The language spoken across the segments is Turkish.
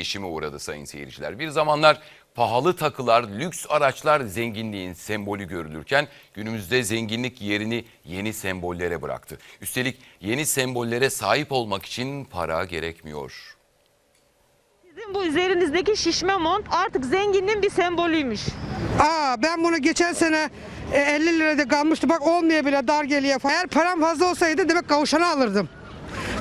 değişime uğradı sayın seyirciler. Bir zamanlar pahalı takılar, lüks araçlar zenginliğin sembolü görülürken günümüzde zenginlik yerini yeni sembollere bıraktı. Üstelik yeni sembollere sahip olmak için para gerekmiyor. Sizin bu üzerinizdeki şişme mont artık zenginliğin bir sembolüymüş. Aa ben bunu geçen sene e, 50 lirada kalmıştı. Bak olmuyor bile dar geliyor. Eğer param fazla olsaydı demek kavuşanı alırdım.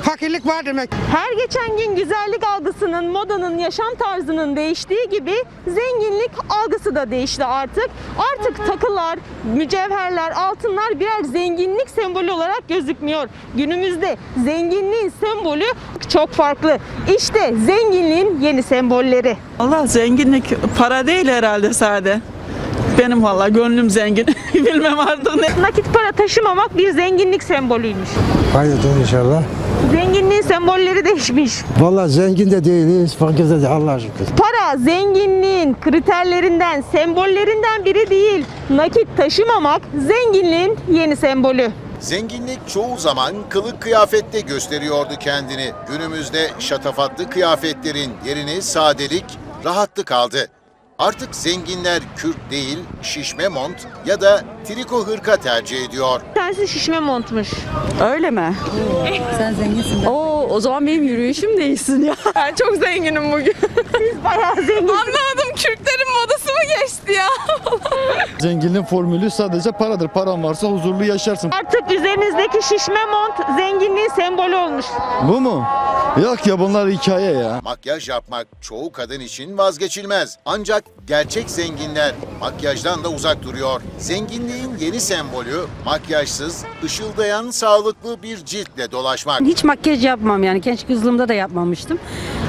Fakirlik var demek. Her geçen gün güzellik algısının, modanın, yaşam tarzının değiştiği gibi zenginlik algısı da değişti artık. Artık takılar, mücevherler, altınlar birer zenginlik sembolü olarak gözükmüyor. Günümüzde zenginliğin sembolü çok farklı. İşte zenginliğin yeni sembolleri. Allah zenginlik para değil herhalde sade. Benim valla gönlüm zengin. Bilmem artık ne. Nakit para taşımamak bir zenginlik sembolüymüş. Hayırdır inşallah. Zenginliğin sembolleri değişmiş. Vallahi zengin de değiliz, fakir de değil Allah'a şükür. Para zenginliğin kriterlerinden, sembollerinden biri değil. Nakit taşımamak zenginliğin yeni sembolü. Zenginlik çoğu zaman kılık kıyafette gösteriyordu kendini. Günümüzde şatafatlı kıyafetlerin yerini sadelik, rahatlık aldı. Artık zenginler kürk değil, şişme mont ya da triko hırka tercih ediyor. Tanesi şişme montmuş. Öyle mi? Sen zenginsin. Oo, o zaman benim yürüyüşüm değişsin ya. Ben çok zenginim bugün. Siz bayağı zengin. Anlamadım Kürtlerin modası mı geçti ya? Zenginliğin formülü sadece paradır. Paran varsa huzurlu yaşarsın. Artık üzerinizdeki şişme mont zenginliğin sembolü olmuş. Bu mu? Yok ya bunlar hikaye ya. Makyaj yapmak çoğu kadın için vazgeçilmez. Ancak gerçek zenginler makyajdan da uzak duruyor. Zenginliğin yeni sembolü makyajsız, ışıldayan sağlıklı bir ciltle dolaşmak. Hiç makyaj yapmam yani. Genç kızlığımda da yapmamıştım.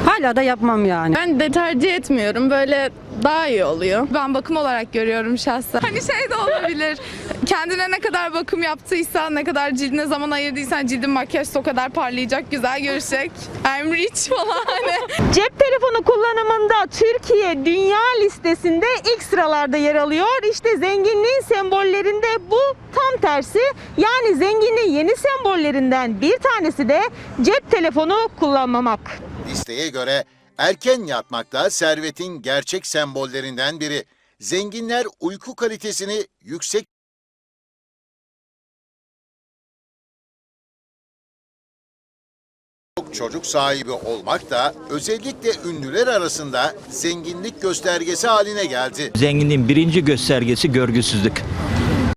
Hala da yapmam yani. Ben de tercih etmiyorum. Böyle daha iyi oluyor. Ben bakım olarak görüyorum şahsen. Hani şey de olabilir. Kendine ne kadar bakım yaptıysan, ne kadar cildine zaman ayırdıysan cildin makyajı o kadar parlayacak, güzel görecek. I'm rich falan hani. Cep telefonu kullanımında Türkiye dünya listesinde ilk sıralarda yer alıyor. İşte zenginliğin sembollerinde bu tam tersi. Yani zenginliğin yeni sembollerinden bir tanesi de cep telefonu kullanmamak. Listeye göre erken yatmak da servetin gerçek sembollerinden biri. Zenginler uyku kalitesini yüksek çocuk sahibi olmak da özellikle ünlüler arasında zenginlik göstergesi haline geldi. Zenginliğin birinci göstergesi görgüsüzlük.